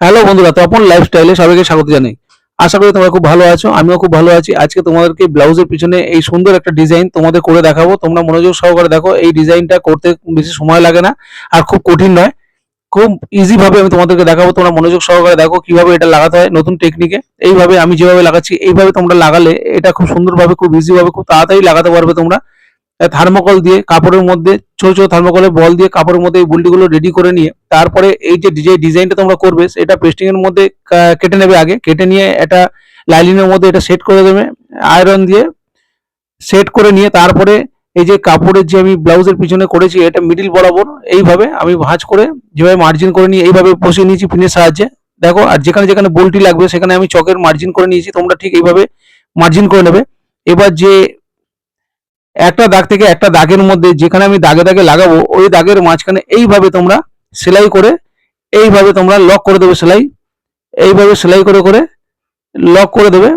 Hello বন্ধুরা তপন লাইফস্টাইলে সবাইকে স্বাগত জানাই। আশা করি তোমরা খুব ভালো আছো, আমিও খুব ভালো আছি। আজকে তোমাদেরকে ব্লাউজের পিছনে এই সুন্দর একটা ডিজাইন তোমাদের করে দেখাবো। তোমরা মনোযোগ সহকারে দেখো, এই ডিজাইনটা করতে বেশি সময় লাগে না, আর খুব কঠিন নয়। খুব ইজি ভাবে আমি তোমাদেরকে দেখাবো, তোমরা মনোযোগ সহকারে দেখো কীভাবে এটা লাগাতে হয় নতুন টেকনিকে এইভাবে আমি যেভাবে লাগাচ্ছি, এইভাবে তোমরা লাগালে এটা খুব সুন্দরভাবে, খুব ইজি ভাবে খুব তাড়াতাড়ি লাগাতে পারবে তোমরা। থার্মোকল দিয়ে কাপড়ের মধ্যে, ছোট ছোট থার্মোকলের বল দিয়ে কাপড়ের মধ্যে এই বুলটিগুলো রেডি করে নিয়ে, তারপরে এই যে যে ডিজাইনটা তোমরা করবে, সেটা পেস্টিং এর মধ্যে কেটে নেবে আগে। কেটে নিয়ে এটা লাইলিনের মধ্যে এটা সেট করে দেবে আয়রন দিয়ে সেট করে নিয়ে, তারপরে এই যে কাপড়ের যে আমি ব্লাউজের পিছনে করেছি, এটা মিডিল বরাবর, এইভাবে আমি ভাঁজ করে যেভাবে মার্জিন করে নিয়ে, এইভাবে বসিয়ে নিয়েছি পিনের সাহায্যে। দেখো, আর যেখানে যেখানে বল্টি লাগবে, সেখানে আমি চকের মার্জিন করে নিয়েছি, তোমরা ঠিক এইভাবে মার্জিন করে নেবে। এবার যে একটা দাগ থেকে একটা দাগের মধ্যে যেখানে আমি দাগে দাগে লাগাবো, ওই দাগের মাঝখানে এইভাবে তোমরা সেলাই করে, এইভাবে তোমরা লক করে দেবে সেলাই। এইভাবে সেলাই করে করে লক করে দেবে।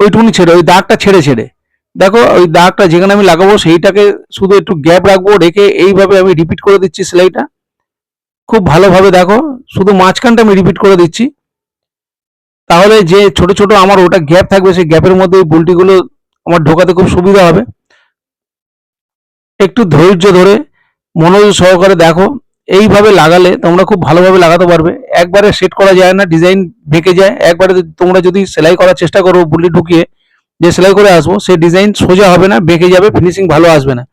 ওইটুকুনি ছেড়ে, ওই দাগটা ছেড়ে ছেড়ে। দেখো, ওই দাগটা যেখানে আমি লাগাবো সেইটাকে শুধু একটু গ্যাপ রাখব, রেখে এইভাবে আমি রিপিট করে দিচ্ছি সেলাইটা। খুব ভালোভাবে দেখো, শুধু মাঝখানটা আমি রিপিট করে দিচ্ছি। তাহলে যে ছোট ছোট আমার ওটা গ্যাপ থাকবে, সেই গ্যাপের মধ্যে ওই বুলটিগুলো আমার ঢোকাতে খুব সুবিধা হবে। একটু ধৈর্য ধরে মনোযোগ সহকারে দেখো, এইভাবে লাগালে তোমরা খুব ভালোভাবে লাগাতে পারবে। একবারে সেট করা যায় না ডিজাইন বেঁকে যায়। একবারে তোমরা যদি সেলাই করার চেষ্টা করো বুলি ঢুকিয়ে, যে সেলাই করে আসব সেই ডিজাইন সোজা হবে না বেঁকে যাবে ফিনিশিং ভালো আসবে না।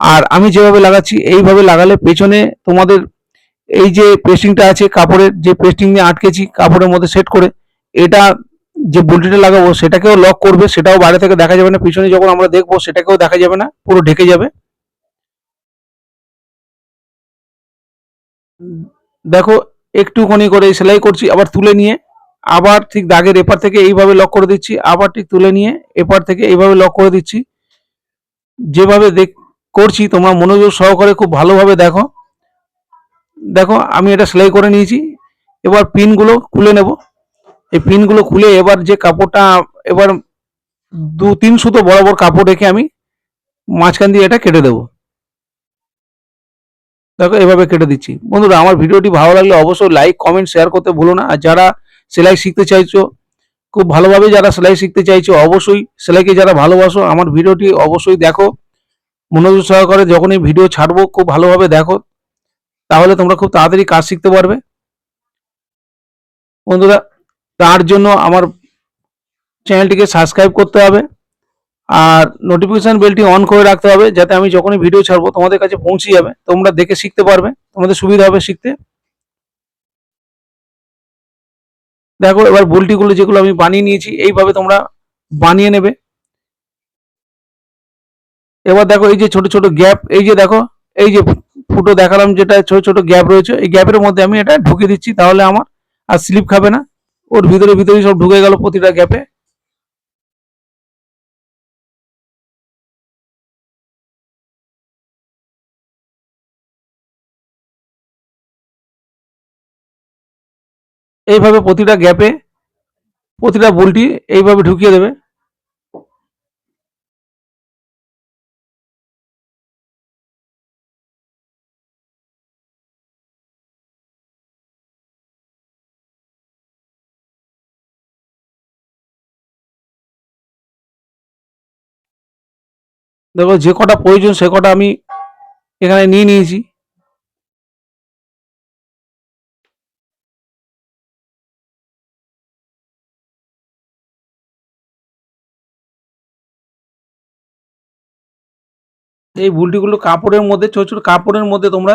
আর আমি যেভাবে লাগাচ্ছি, এইভাবে লাগালে পেছনে তোমাদের এই যে পেস্টিংটা আছে, কাপড়ের যে পেস্টিং নিয়ে আটকেছি, কাপড়ের মধ্যে সেট করে এটা যে বুলটিটা লাগাবো সেটাকেও লক করবে, সেটাও বাইরে থেকে দেখা যাবে না। পিছনে যখন আমরা দেখব সেটাকেও দেখা যাবে না, পুরো ঢেকে যাবে। দেখো, একটুখানি করে সেলাই করছি, আবার তুলে নিয়ে, আবার ঠিক দাগের এপার থেকে এইভাবে লক করে দিচ্ছি, আবার ঠিক তুলে নিয়ে এপার থেকে এইভাবে লক করে দিচ্ছি। যেভাবে দেখ, করছি, তোমরা মনোযোগ সহকারে খুব ভালোভাবে দেখো। দেখো, আমি এটা সেলাই করে নিয়েছি। এবার পিনগুলো খুলে নেব। এই পিনগুলো খুলে এবার যে কাপড়টা, এবার দু তিন সুতো বরাবর কাপড় রেখে আমি মাঝখান দিয়ে এটা কেটে দেবো। দেখো, এভাবে কেটে দিচ্ছি। বন্ধুরা, আমার ভিডিওটি ভালো লাগলে অবশ্যই লাইক কমেন্ট শেয়ার করতে ভুলো না। আর যারা সেলাই শিখতে চাইছো, খুব ভালোভাবে যারা সেলাই শিখতে চাইছো, অবশ্যই সেলাইকে যারা ভালোবাসো, আমার ভিডিওটি অবশ্যই দেখো। মনোযোগ সহকারে যখনই ভিডিও ছাড়বো, খুব ভালোভাবে দেখো। তাহলে তোমরা খুব তাড়াতাড়ি কাজ শিখতে পারবে। বন্ধুরা তার জন্য আমার চ্যানেলটিকে সাবস্ক্রাইব করতে হবে আর নোটিফিকেশান বেলটি অন করে রাখতে হবে যাতে আমি যখনই ভিডিও ছাড়বো তোমাদের কাছে পৌঁছে যাবে, তোমরা দেখে শিখতে পারবে, তোমাদের সুবিধা হবে শিখতে। দেখো এবার বুলটিগুলো যেগুলো আমি বানিয়ে নিয়েছি, এইভাবে তোমরা বানিয়ে নেবে। এবার দেখো এই যে ছোট ছোট গ্যাপ এই যে দেখো, এই যে ফুটো দেখালাম যেটা ছোট ছোট গ্যাপ রয়েছে, এই গ্যাপের মধ্যে আমি এটা ঢুকে দিচ্ছি, তাহলে আমার আর স্লিপ খাবে না। ওর ভিতরে ভিতরে সব ঢুকে গেল প্রতিটা গ্যাপে এইভাবে প্রতিটা গ্যাপে প্রতিটা বোল্টি এইভাবে ঢুকিয়ে দেবে। দেখো যে কটা প্রয়োজন সে কটা আমি এখানে নিয়ে নিয়েছি। এই বুলটিগুলো কাপড়ের মধ্যে ছোট ছোট কাপড়ের মধ্যে তোমরা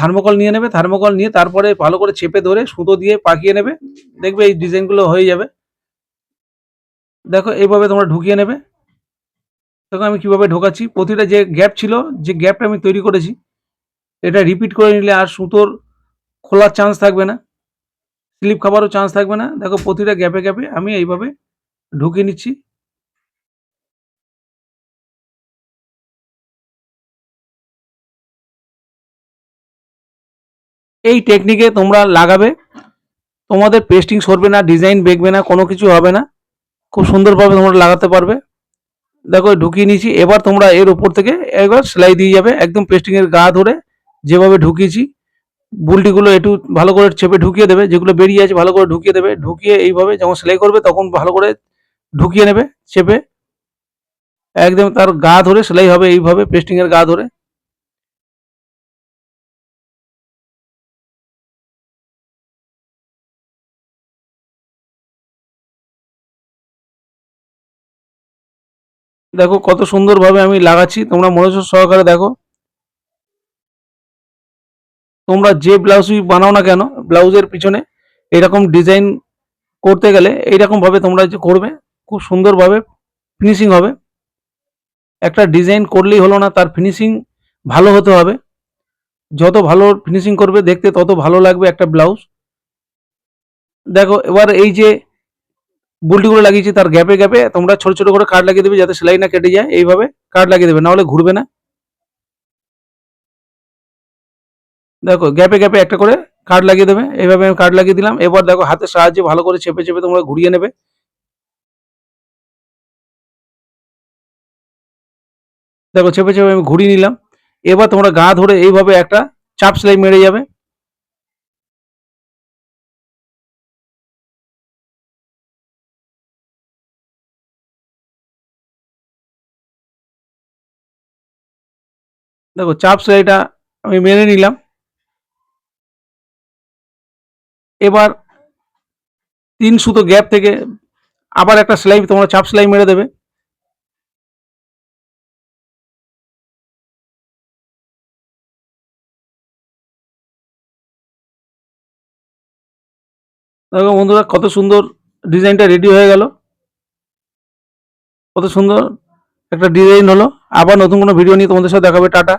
থার্মোকল নিয়ে নেবে, থার্মোকল নিয়ে তারপরে ভালো করে চেপে ধরে সুতো দিয়ে পাকিয়ে নেবে। দেখবে এই ডিজাইনগুলো হয়ে যাবে। দেখো এইভাবে তোমরা ঢুকিয়ে নেবে। দেখো আমি কীভাবে ঢোকাচ্ছি? প্রতিটা যে গ্যাপ ছিল, যে গ্যাপটা আমি তৈরি করেছি, এটা রিপিট করে নিলে আর সুতোর খোলার চান্স থাকবে না স্লিপ খাবারও চান্স থাকবে না। দেখো প্রতিটা গ্যাপে গ্যাপে আমি এইভাবে ঢুকিয়ে নিচ্ছি। এই টেকনিকে তোমরা লাগাবে, তোমাদের পেস্টিং সরবে না ডিজাইন বেঁকবে না, কোনো কিছু হবে না। খুব সুন্দরভাবে তোমরা লাগাতে পারবে। দেখো ঢুকিয়ে নিয়েছি। এবার তোমরা এর উপর থেকে একবার সেলাই দিয়ে যাবে। একদম পেস্টিংয়ের গা ধরে যেভাবে ঢুকিয়েছি, বুলটিগুলো একটু ভালো করে চেপে ঢুকিয়ে দেবে। যেগুলো বেরিয়ে আছে ভালো করে ঢুকিয়ে দেবে। ঢুকিয়ে এইভাবে যখন সেলাই করবে তখন ভালো করে ঢুকিয়ে নেবে, চেপে। একদম তার গা ধরে সেলাই হবে এইভাবে পেস্টিংয়ের গা ধরে। দেখো কত সুন্দরভাবে আমি লাগাচ্ছি। তোমরা মনোযোগ সহকারে দেখো। তোমরা যে ব্লাউজই বানাও না কেন ব্লাউজের পিছনে এরকম ডিজাইন করতে গেলে এইরকম ভাবে তোমরা যে করবে, খুব সুন্দরভাবে ফিনিশিং হবে। একটা ডিজাইন করলেই হলো না, তার ফিনিশিং ভালো হতে হবে। যত ভালো ফিনিশিং করবে, দেখতে তত ভালো লাগবে একটা ব্লাউজ দেখো, এবার এই যে বুলটিগুলো লাগিয়েছি, তার গ্যাপে গ্যাপে তোমরা ছোট ছোট করে কাট লাগিয়ে দেবে যাতে সেলাই না কেটে যায়, এইভাবে কাট লাগিয়ে দেবে, নাহলে ঘুরবে না। দেখো, গ্যাপে গ্যাপে একটা করে কাট লাগিয়ে দেবে, এইভাবে আমি কাট লাগিয়ে দিলাম। এবার দেখো, হাতের সাহায্যে ভালো করে চেপে চেপে তোমরা ঘুরিয়ে নেবে। দেখো, চেপে চেপে আমি ঘুরিয়ে নিলাম। এবার তোমরা গা ধরে এইভাবে একটা চাপ সেলাই মেরে যাবে। দেখো, চাপ সেলাইটা আমি মেনে নিলাম। এবার তিন সুতো গ্যাপ থেকে আবার একটা সেলাই, তোমরা চাপ সেলাই মেরে দেবে। দেখো বন্ধুরা, কত সুন্দর ডিজাইনটা রেডি হয়ে গেল। কত সুন্দর একটা ডিজাইন হলো। আবার নতুন কোনো ভিডিও নিয়ে তোমাদের সাথে দেখাবে টাটা।